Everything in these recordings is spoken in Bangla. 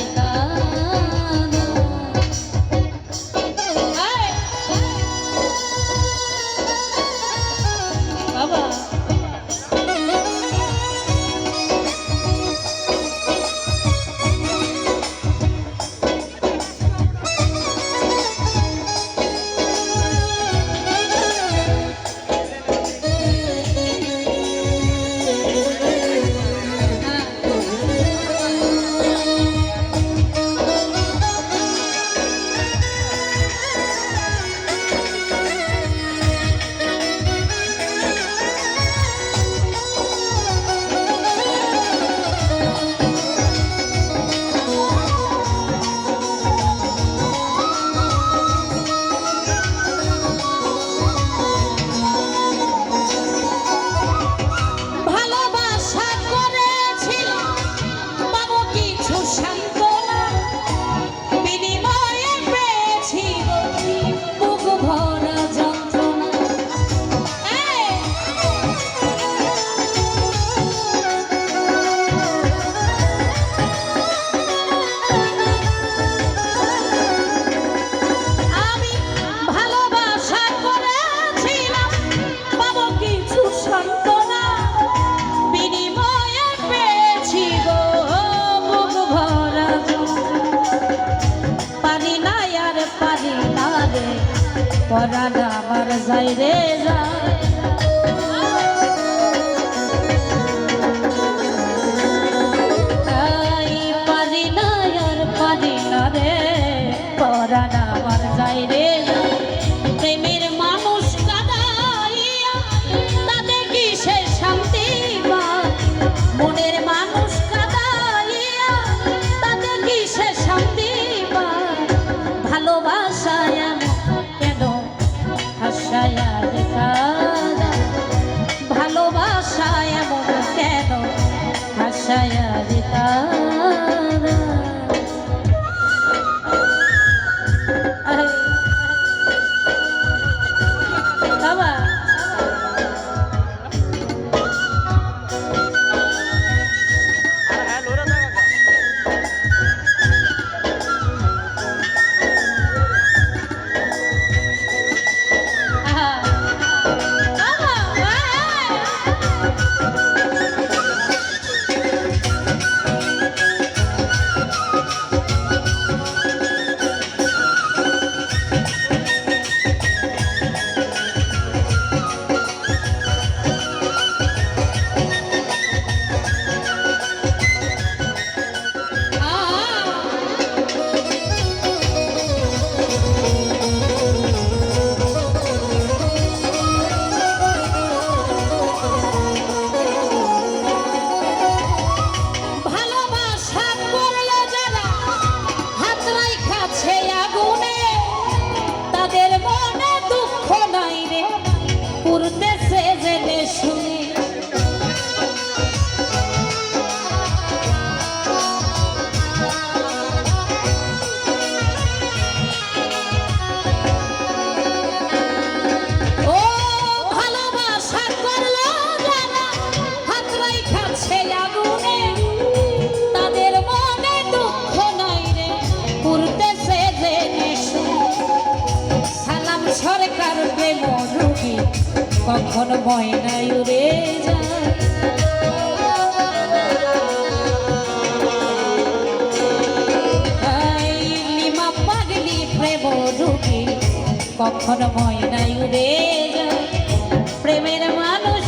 kita পরাণ যাই রে যায় পারি না আর পারি রে পরাণ যাই রে। প্রেমের মানুষ কাদাইয়া তাদের কি সে শান্তি পায়? মনের মানুষ পুরতেছে যে শুনে কখন ময়নায় উড়ে যায়। লিমা প্রেম রুগী কখন ময়নায় উড়ে যায়। প্রেমের মানুষ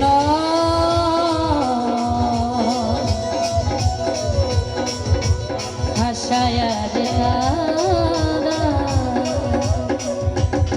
เนอะ